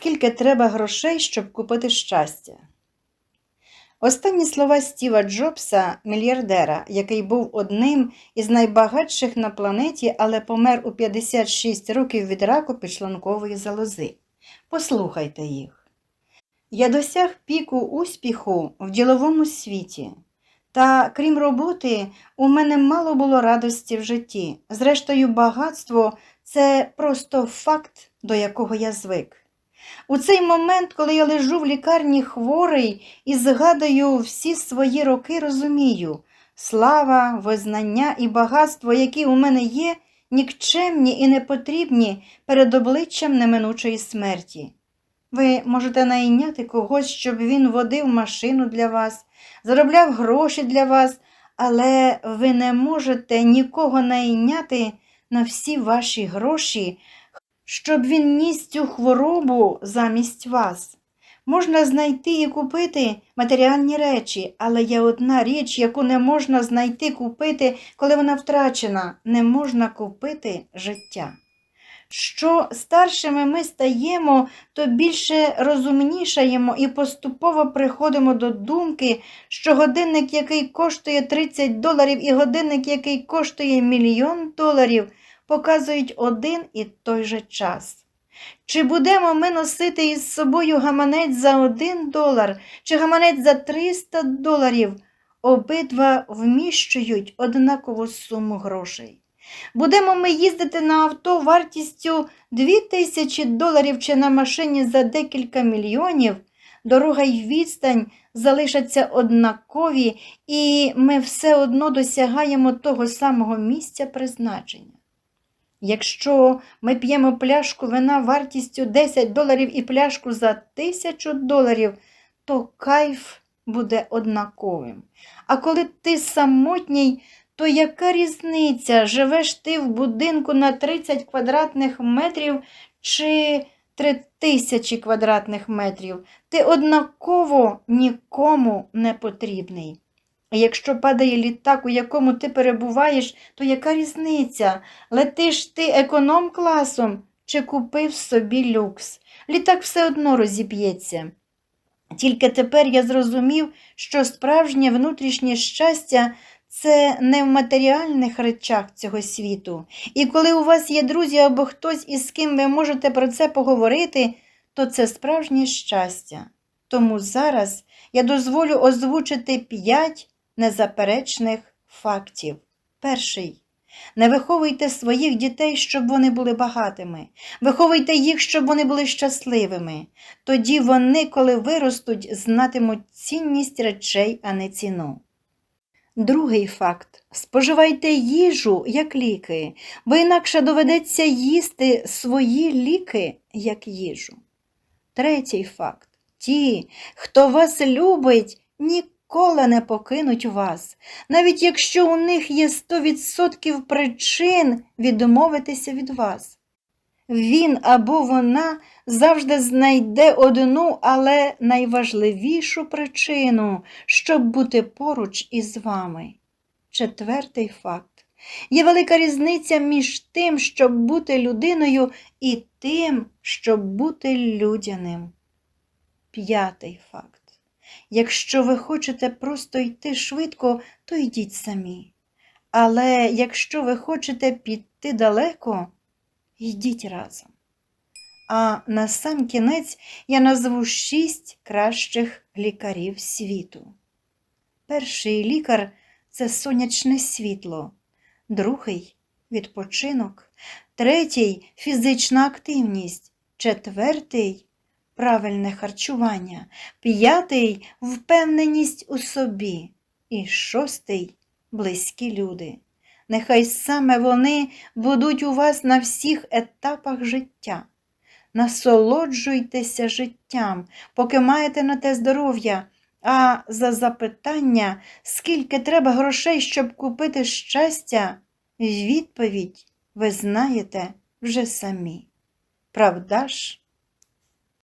скільки треба грошей, щоб купити щастя. Останні слова Стіва Джобса, мільярдера, який був одним із найбагатших на планеті, але помер у 56 років від раку підшлункової залози. Послухайте їх. Я досяг піку успіху в діловому світі. Та крім роботи, у мене мало було радості в житті. Зрештою, багатство це просто факт, до якого я звик. У цей момент, коли я лежу в лікарні хворий і згадую всі свої роки, розумію, слава, визнання і багатство, які у мене є, нікчемні і непотрібні перед обличчям неминучої смерті. Ви можете найняти когось, щоб він водив машину для вас, заробляв гроші для вас, але ви не можете нікого найняти на всі ваші гроші, щоб він ніс цю хворобу замість вас. Можна знайти і купити матеріальні речі, але є одна річ, яку не можна знайти купити, коли вона втрачена, не можна купити життя. Що старшими ми стаємо, то більше розумнішаємо і поступово приходимо до думки, що годинник, який коштує 30 доларів, і годинник, який коштує мільйон доларів, показують один і той же час. Чи будемо ми носити із собою гаманець за 1 долар, чи гаманець за 300 доларів, обидва вміщують однакову суму грошей. Будемо ми їздити на авто вартістю 2000 доларів чи на машині за декілька мільйонів, дорога й відстань залишаться однакові, і ми все одно досягаємо того самого місця призначення. Якщо ми п'ємо пляшку вина вартістю 10 доларів і пляшку за 1000 доларів, то кайф буде однаковим. А коли ти самотній, то яка різниця, живеш ти в будинку на 30 квадратних метрів чи 3000 квадратних метрів? Ти однаково нікому не потрібний. А якщо падає літак, у якому ти перебуваєш, то яка різниця? Летиш ти економ-класом чи купив собі люкс? Літак все одно розіб'ється. Тільки тепер я зрозумів, що справжнє внутрішнє щастя це не в матеріальних речах цього світу. І коли у вас є друзі або хтось, із ким ви можете про це поговорити, то це справжнє щастя. Тому зараз я дозволю озвучити п'ять незаперечних фактів. Перший. Не виховуйте своїх дітей, щоб вони були багатими. Виховуйте їх, щоб вони були щасливими. Тоді вони, коли виростуть, знатимуть цінність речей, а не ціну. Другий факт. Споживайте їжу, як ліки, бо інакше доведеться їсти свої ліки, як їжу. Третій факт. Ті, хто вас любить, ніколи не покинуть вас, навіть якщо у них є 100% причин відмовитися від вас. Він або вона завжди знайде одну, але найважливішу причину, щоб бути поруч із вами. Четвертий факт. Є велика різниця між тим, щоб бути людиною, і тим, щоб бути людяним. П'ятий факт. Якщо ви хочете просто йти швидко, то йдіть самі. Але якщо ви хочете піти далеко, йдіть разом. А на сам кінець я назву шість кращих лікарів світу. Перший лікар це сонячне світло, другий відпочинок, третій фізична активність, четвертий правильне харчування, п'ятий впевненість у собі і шостий близькі люди. Нехай саме вони будуть у вас на всіх етапах життя. Насолоджуйтеся життям, поки маєте на те здоров'я, а за запитання, скільки треба грошей, щоб купити щастя, відповідь ви знаєте вже самі. Правда ж?